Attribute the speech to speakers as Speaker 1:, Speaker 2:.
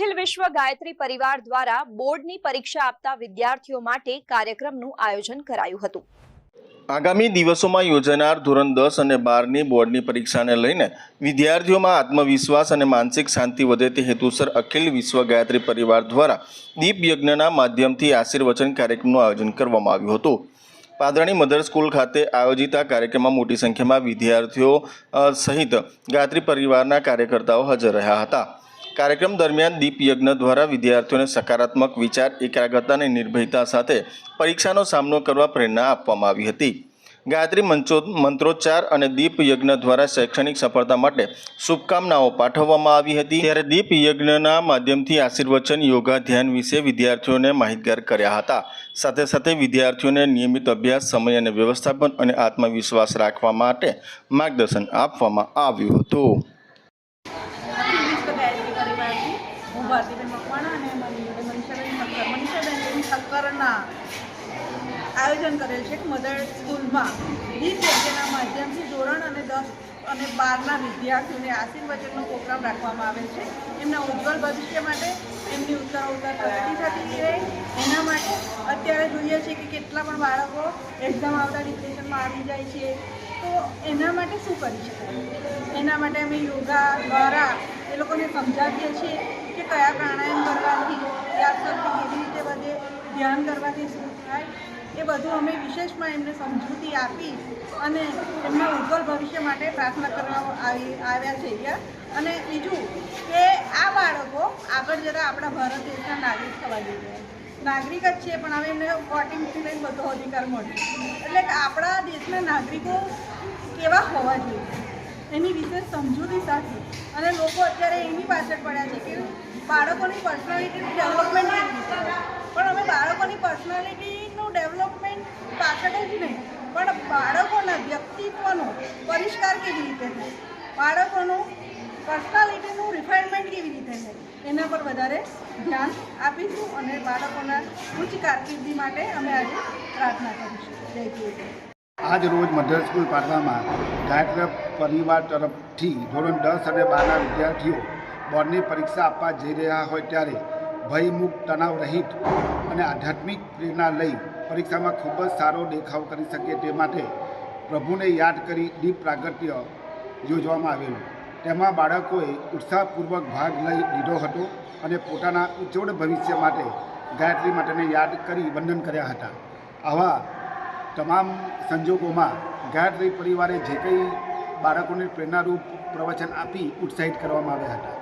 Speaker 1: અખિલ વિશ્વ ગાયત્રી પરિવાર દ્વારા બોર્ડની પરીક્ષા આપતા વિદ્યાર્થીઓ માટે કાર્યક્રમનું આયોજન કરાયું હતું.
Speaker 2: આગામી દિવસોમાં યોજાનાર ધોરણ દસ અને બારની બોર્ડની પરીક્ષાને લઈને વિદ્યાર્થીઓમાં આત્મવિશ્વાસ અને માનસિક શાંતિ વધે તે હેતુસર અખિલ વિશ્વ ગાયત્રી પરિવાર દ્વારા દીપ યજ્ઞના માધ્યમથી આશીર્વચન કાર્યક્રમનું આયોજન કરવામાં આવ્યું હતું. પાદરણી મધર સ્કૂલ ખાતે આયોજિત આ કાર્યક્રમમાં મોટી સંખ્યામાં વિદ્યાર્થીઓ સહિત ગાયત્રી પરિવારના કાર્યકર્તાઓ હાજર રહ્યા હતા. કાર્યક્રમ દરમિયાન દીપ યજ્ઞ દ્વારા વિદ્યાર્થીઓને સકારાત્મક વિચાર, એકાગ્રતા અને નિર્ભયતા સાથે પરીક્ષાનો સામનો કરવા પ્રેરણા આપવામાં આવી હતી. ગાયત્રી મંચો, મંત્રોચ્ચાર અને દીપ યજ્ઞ દ્વારા શૈક્ષણિક સફળતા માટે શુભકામનાઓ પાઠવવામાં આવી હતી. ત્યારે દીપ યજ્ઞના માધ્યમથી આશીર્વચન, યોગા, ધ્યાન વિશે વિદ્યાર્થીઓને માહિતગાર કર્યા હતા. સાથે સાથે વિદ્યાર્થીઓને નિયમિત અભ્યાસ, સમય અને વ્યવસ્થાપન અને આત્મવિશ્વાસ રાખવા માટે માર્ગદર્શન આપવામાં આવ્યું હતું
Speaker 3: અખિલ વિશ્વ ગાયત્રી પરિવારથી હું ભારતીબેન મકવાણા અને મનીષાબેન ઠક્કર મનીષાબેન બેન ઠક્કરના આયોજન કરેલ છે મધર સ્કૂલમાં. દીપ યજ્ઞના માધ્યમથી ધોરણ અને દસ અને બારના વિદ્યાર્થીઓને આશીર્વચનનો પ્રોગ્રામ રાખવામાં આવેલ છે. એમના ઉજ્જવળ ભવિષ્ય માટે એમની ઉત્તર ઉત્તર પ્રગતિ થતી રહે. એના માટે અત્યારે જોઈએ છીએ કે કેટલા પણ બાળકો એક્ઝામ આવતા ડિપ્રેશનમાં આવી જાય છે. તો એના માટે શું કરી શકાય? એના માટે અમે યોગા દ્વારા એ લોકોને સમજાવીએ છીએ કે કયા પ્રાણાયામ કરવાથી યાદશક્તિ કેવી રીતે વધે ધ્યાન કરવાથી શું થાય એ બધું અમે વિશેષમાં એમને સમજૂતી આપી અને એમના ઉજ્જવળ ભવિષ્ય માટે પ્રાર્થના કરવા આવી, આવ્યા છે અહીંયા. અને બીજું કે આ બાળકો આગળ જતાં આપણા ભારત દેશના નાગરિક થવા જોઈએ. નાગરિક જ છે, પણ હવે એમને વોટિંગથી લઈને બધો અધિકાર મળ્યો એટલે કે આપણા દેશના નાગરિકો કેવા હોવા જોઈએ? એની વિશેષ સમજૂતી સાથે. અને લોકો અત્યારે એની પાછળ પડ્યા છે કે બાળકોની પર્સનાલિટી ડેવલપમેન્ટ? પણ અમે પર્સનાલિટીનું ડેવલપમેન્ટ પાછળ જ નહીં, પણ બાળકોના વ્યક્તિત્વનો પરિષ્કાર કેવી રીતે થાય બાળકોનું પર્સનાલિટીનું રિફાઇનમેન્ટ કેવી રીતે થાય એના પર વધારે ધ્યાન આપીશું અને બાળકોના ઉચ્ચ કારકિર્દી માટે અમે આજે પ્રાર્થના કરીશું. જય ગુરુ
Speaker 4: આજ રોજ મધ્યર સ્કૂલ પાટવામાં ગાયત્રી પરિવાર તરફથી ધોરણ દસ અને બારના વિદ્યાર્થીઓ બોર્ડની પરીક્ષા આપવા જઈ રહ્યા હોય ત્યારે ભયમુક્ત તણાવ રહિત અને આધ્યાત્મિક પ્રેરણા લઈ પરીક્ષામાં ખૂબ જ સારો દેખાવ કરી શકે તે માટે પ્રભુને યાદ કરી દીપ પ્રાગટ્ય યોજવામાં આવેલું. તેમાં બાળકોએ ઉત્સાહપૂર્વક ભાગ લઈ લીધો હતો અને પોતાના ઉજ્જવળ ભવિષ્ય માટે ગાયત્રી માટેને યાદ કરી વંદન કર્યા હતા. આવા તમામ સંજોગોમાં ગાયત્રી પરિવારે જે કંઈ બાળકોને પ્રેરણારૂપ પ્રવચન આપી ઉત્સાહિત કરવામાં આવ્યા હતા.